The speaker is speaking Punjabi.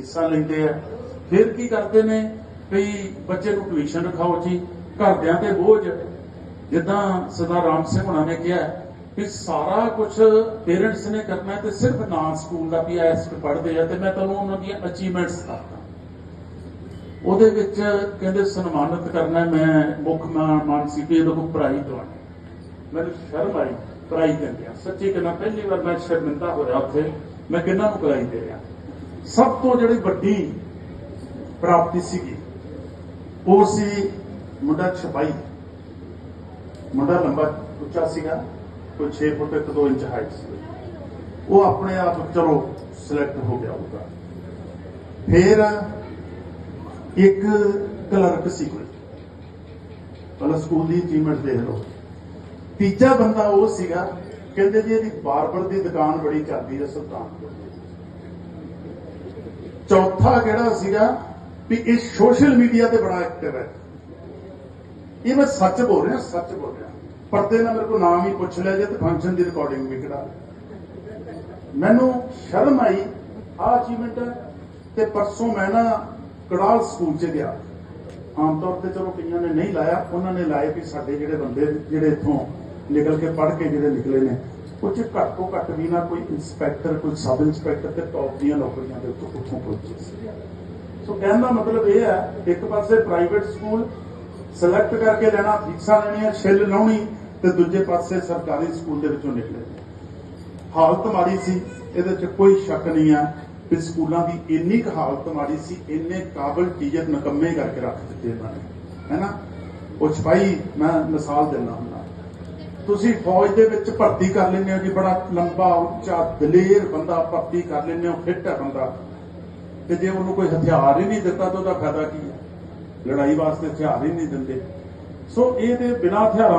ਹਿੱਸਾ ਲੈਂਦੇ ਆ। ਫਿਰ ਕੀ ਕਰਦੇ ਨੇ? ਵੀ ਬੱਚੇ ਨੂੰ ਟਿਊਸ਼ਨ ਰਖਾਓ ਜੀ, ਘਰਦਿਆਂ ਤੇ ਬੋਝ। ਜਿੱਦਾਂ ਸਰਦਾਰ ਰਾਮ ਸਿੰਘ ਹੁਣਾਂ ਨੇ ਕਿਹਾ ਕਿ ਸਾਰਾ ਕੁਝ ਪੇਰੈਂਟਸ ਨੇ ਕਰਨਾ ਤੇ ਸਿਰਫ ਨਾਂ ਸਕੂਲ ਦਾ ਵੀ ਐਸ ਪੜ੍ਹਦੇ ਆ ਤੇ ਮੈਂ ਤੁਹਾਨੂੰ ਉਹਨਾਂ ਦੀਆਂ ਅਚੀਵਮੈਂਟਸ ਦੱਸਦਾ। ਉਹਦੇ ਵਿੱਚ ਕਹਿੰਦੇ ਸਨਮਾਨਿਤ ਕਰਨਾ ਮੈਂ ਮੁੱਖ ਮਹਿਮਾਨ ਮਾਨ ਸੀ ਕਿ ਇਹਦੇ ਕੋਲ ਪ੍ਰਾਈਜ਼ ਮੈਨੂੰ ਸ਼ਰਮ ਆਈ, ਪ੍ਰਾਈਜ਼ ਦਿੰਦੇ ਆ। ਸੱਚੀ ਕਹਿੰਦਾ ਪਹਿਲੀ ਵਾਰ ਮੈਂ ਸ਼ਰਮਿੰਦਾ ਹੋਇਆ ਉੱਥੇ। ਮੈਂ ਕਿੰਨਾ ਨੂੰ ਪ੍ਰਾਈਜ਼ ਦੇ ਰਿਹਾ। ਸਭ ਤੋਂ ਜਿਹੜੀ ਵੱਡੀ ਪ੍ਰਾਪਤੀ ਸੀਗੀ, ਉਹ ਸੀ ਮੁੰਡਾ ਛਪਾਈ। ਮੁੰਡਾ ਲੰਬਾ ਉੱਚਾ ਸੀਗਾ, ਕੋਈ 6 ਫੁੱਟ 1 2 ਇੰਚ ਹਾਈਟ ਸੀ। ਉਹ ਆਪਣੇ ਆਪ ਚਲੋ ਸਿਲੈਕਟ ਹੋ ਗਿਆ ਉਹਦਾ ਫਿਰ ਇੱਕ ਕਲਰਕ ਸੀ ਕੋਈ। ਪਹਿਲਾਂ ਸਕੂਲ ਦੀ ਅਚੀਵਮੈਂਟ ਦੇਖ ਲਓ। ਤੀਜਾ ਬੰਦਾ ਉਹ ਸੀਗਾ, ਕਹਿੰਦੇ ਜੀ ਇਹਦੀ ਬਾਰਬਰ ਦੀ ਦੁਕਾਨ ਬੜੀ ਚੱਲਦੀ ਹੈ ਸੁਲਤਾਨਪੁਰ ਚੌਥਾ ਕਿਹੜਾ ਸੀਗਾ ਵੀ ਇਹ ਸੋਸ਼ਲ ਮੀਡੀਆ ਤੇ ਬੜਾ ਐਕਟਿਵ ਹੈ। ਇਹ ਮੈਂ ਸੱਚ ਬੋਲ ਰਿਹਾ, ਸੱਚ ਬੋਲ ਰਿਹਾ। ਪਰਦੇ ਨਾਲ ਮੇਰੇ ਕੋਲ ਨਾਮ ਹੀ ਪੁੱਛ ਲਿਆ ਜੇ ਤੇ ਫੰਕਸ਼ਨ ਦੀ ਰਿਕਾਰਡਿੰਗ ਵੀ ਕਰਾ ਮੈਨੂੰ ਸ਼ਰਮ ਆਈ ਆ ਅਚੀਵਮੈਂਟ ਤੇ ਪਰਸੋਂ ਮੈਂ ਨਾ ਕੜਾਲ ਸਕੂਲ 'ਚ ਗਿਆ। ਆਮ ਤੌਰ ਤੇ ਚਲੋ ਕਈਆਂ ਨੇ ਨਹੀਂ ਲਾਇਆ, ਉਹਨਾਂ ਨੇ ਲਾਏ ਵੀ ਸਾਡੇ ਜਿਹੜੇ ਬੰਦੇ, ਜਿਹੜੇ ਇੱਥੋਂ ਨਿਕਲ ਕੇ ਪੜ੍ਹ ਕੇ ਜਿਹੜੇ ਨਿਕਲੇ ਨੇ ਉਹ ਘੱਟ ਤੋਂ ਘੱਟ ਵੀ ਨਾ ਕੋਈ ਇੰਸਪੈਕਟਰ ਕੋਈ ਸਬ ਇੰਸਪੈਕਟਰ ਤੇ ਟੌਪ ਦੀਆਂ ਨੌਕਰੀਆਂ ਦੇ ਉੱਤੇ ਉੱਥੋਂ ਪਹੁੰਚੇ ਸੀ। ਸੋ ਕਹਿਣ ਦਾ ਮਤਲਬ ਇਹ ਹੈ, ਇੱਕ ਪਾਸੇ ਪ੍ਰਾਈਵੇਟ ਸਕੂਲ ਸਿਲੈਕਟ ਕਰਕੇ ਲੈਣਾ, ਫੀਸਾਂ ਲੈਣੀਆਂ, ਛਿੱਲ ਲਾਉਣੀ ਤੇ ਦੂਜੇ ਪਾਸੇ ਸਰਕਾਰੀ ਸਕੂਲ ਦੇ ਵਿੱਚੋਂ ਨਿਕਲੇ। ਹਾਲਤ ਮਾੜੀ ਸੀ, ਇਹਦੇ 'ਚ ਕੋਈ ਸ਼ੱਕ ਨਹੀਂ ਆ ਕਿ ਸਕੂਲਾਂ ਦੀ ਇੰਨੀ ਕੁ ਹਾਲਤ ਮਾੜੀ ਸੀ, ਇੰਨੇ ਕਾਬਲ ਟੀਚਰ ਨਕੰਮੇ ਕਰਕੇ ਰੱਖ ਦਿੱਤੇ ਇਹਨਾਂ ਨੇ। ਹੈਨਾ ਉਹ ਛਪਾਈ ਮੈਂ ਮਿਸਾਲ ਦਿੰਦਾ ਹੁੰਦਾ। ਤੁਸੀਂ ਫੌਜ ਦੇ ਵਿੱਚ ਭਰਤੀ ਕਰ ਲੈਂਦੇ ਹੋ ਜੀ, ਬੜਾ ਲੰਬਾ, ਉੱਚਾ ਦਲੇਰ ਬੰਦਾ ਭਰਤੀ ਕਰ ਲੈਂਦੇ ਹੋ, ਫਿੱਟ ਹੈ ਬੰਦਾ। ਤੇ ਜੇ ਉਹਨੂੰ ਕੋਈ ਹਥਿਆਰ ਹੀ ਨਹੀਂ ਦਿੱਤਾ ਤਾਂ ਉਹਦਾ ਫਾਇਦਾ ਕੀ ਹੈ? ਲੜਾਈ ਵਾਸਤੇ ਹਥਿਆਰ ਹੀ ਨਹੀਂ ਦਿੰਦੇ। ਸੋ ਇਹਦੇ ਬਿਨਾਂ ਹਥਿਆਰਾਂ